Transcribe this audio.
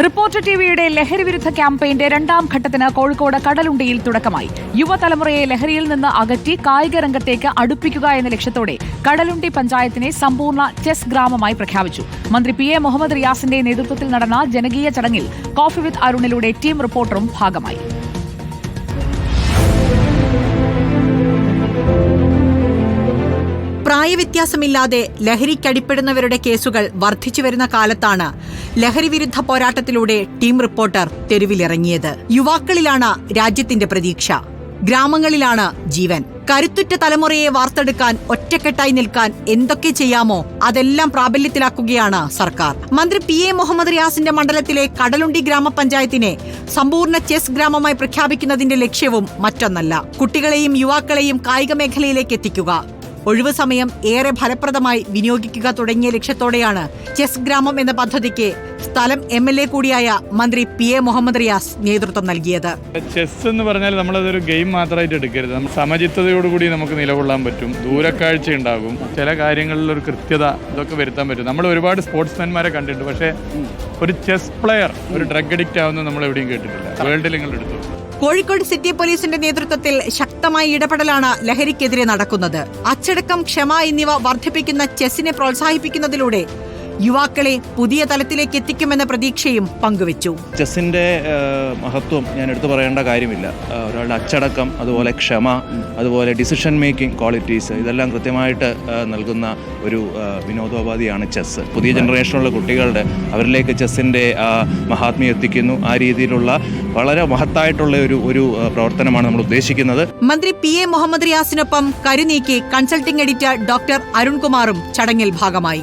Reporter ടിവിയുടെ ലഹരി വിരുദ്ധ ക്യാമ്പയിന്റെ രണ്ടാം ഘട്ടത്തിന് കോഴിക്കോട് കടലുണ്ടിയിൽ തുടക്കമായി. യുവതലമുറയെ ലഹരിയിൽ നിന്ന് അകറ്റി കായിക രംഗത്തേക്ക് അടുപ്പിക്കുക എന്ന ലക്ഷ്യത്തോടെ കടലുണ്ടി പഞ്ചായത്തിനെ സമ്പൂർണ ചെസ് ഗ്രാമമായി പ്രഖ്യാപിച്ചു. മന്ത്രി പി എ മുഹമ്മദ് റിയാസിന്റെ നേതൃത്വത്തിൽ നടന്ന ജനകീയ ചടങ്ങിൽ കോഫി വിത്ത് അരുണിലൂടെ ടീം റിപ്പോർട്ടറും ഭാഗമായി. പ്രായവ്യത്യാസമില്ലാതെ ലഹരിക്കടിപ്പെടുന്നവരുടെ കേസുകൾ വർദ്ധിച്ചു വരുന്ന കാലത്താണ് ലഹരി വിരുദ്ധ പോരാട്ടത്തിലൂടെ ടീം റിപ്പോർട്ടർ തെരുവിലിറങ്ങിയത്. യുവാക്കളിലാണ് രാജ്യത്തിന്റെ പ്രതീക്ഷ. ഗ്രാമങ്ങളിലാണ് ജീവൻ. കരുത്തുറ്റ തലമുറയെ വാർത്തെടുക്കാൻ ഒറ്റക്കെട്ടായി നിൽക്കാൻ എന്തൊക്കെ ചെയ്യാമോ അതെല്ലാം പ്രാബല്യത്തിലാക്കുകയാണ് സർക്കാർ. മന്ത്രി പി എ മുഹമ്മദ് റിയാസിന്റെ മണ്ഡലത്തിലെ കടലുണ്ടി ഗ്രാമപഞ്ചായത്തിനെ സമ്പൂർണ ചെസ് ഗ്രാമമായി പ്രഖ്യാപിക്കുന്നതിന്റെ ലക്ഷ്യവും മറ്റൊന്നല്ല. കുട്ടികളെയും യുവാക്കളെയും കായിക മേഖലയിലേക്ക് എത്തിക്കുക. ഒഴിവു സമയം ഏറെ ഫലപ്രദമായി വിനിയോഗിക്കുക തുടങ്ങിയ ലക്ഷ്യത്തോടെയാണ് ചെസ് ഗ്രാമം എന്ന പദ്ധതിക്ക് സ്ഥലം എം എൽ എ കൂടിയായ മന്ത്രി പി എ മുഹമ്മദ് റിയാസ് നേതൃത്വം നൽകിയത്. ചെസ് എന്ന് പറഞ്ഞാൽ നമ്മളതൊരു ഗെയിം മാത്രമായിട്ട് എടുക്കരുത്. സമചിത്തതയോടുകൂടി നമുക്ക് നിലകൊള്ളാൻ പറ്റും. ദൂരക്കാഴ്ച ഉണ്ടാകും. ചില കാര്യങ്ങളിൽ ഒരു കൃത്യത ഇതൊക്കെ വരുത്താൻ പറ്റും. നമ്മൾ ഒരുപാട് സ്പോർട്സ്മാൻമാരെ കണ്ടിട്ടുണ്ട്. പക്ഷേ ഒരു ചെസ് പ്ലെയർ ഒരു ഡ്രഗ് അഡിക്റ്റ് ആവുന്നത് നമ്മൾ എവിടെയും കേട്ടിട്ടില്ല. വേൾഡിൽ നിങ്ങൾ എടുത്തു കോഴിക്കോട് സിറ്റി പോലീസിന്റെ നേതൃത്വത്തിൽ ശക്തമായ ഇടപെടലാണ് ലഹരിക്കെതിരെ നടക്കുന്നത്. അച്ചടക്കം ക്ഷമ എന്നിവ വർദ്ധിപ്പിക്കുന്ന ചെസ്സിനെ പ്രോത്സാഹിപ്പിക്കുന്നതിലൂടെ യുവാക്കളെ പുതിയ തലത്തിലേക്ക് എത്തിക്കുമെന്ന പ്രതീക്ഷയും പങ്കുവച്ചു. ചെസ്സിന്റെ മഹത്വം ഞാൻ എടുത്തു പറയേണ്ട കാര്യമില്ല. ഒരാളുടെ അച്ചടക്കം അതുപോലെ ക്ഷമ അതുപോലെ ഡിസിഷൻ മേക്കിംഗ് ക്വാളിറ്റീസ് ഇതെല്ലാം കൃത്യമായിട്ട് നൽകുന്ന ഒരു വിനോദോപാധിയാണ് ചെസ്സ്. പുതിയ ജനറേഷനിലുള്ള കുട്ടികളുടെ അവരിലേക്ക് ചെസ്സിന്റെ മഹാത്മ്യം എത്തിക്കുന്നു. ആ രീതിയിലുള്ള വളരെ മഹത്തായിട്ടുള്ള ഒരു ഒരു പ്രവർത്തനമാണ് നമ്മൾ ഉദ്ദേശിക്കുന്നത്. മന്ത്രി പി എ മുഹമ്മദ് റിയാസിനൊപ്പം കരുനീക്കി കൺസൾട്ടിംഗ് എഡിറ്റർ ഡോക്ടർ അരുൺകുമാറും ചടങ്ങിൽ ഭാഗമായി.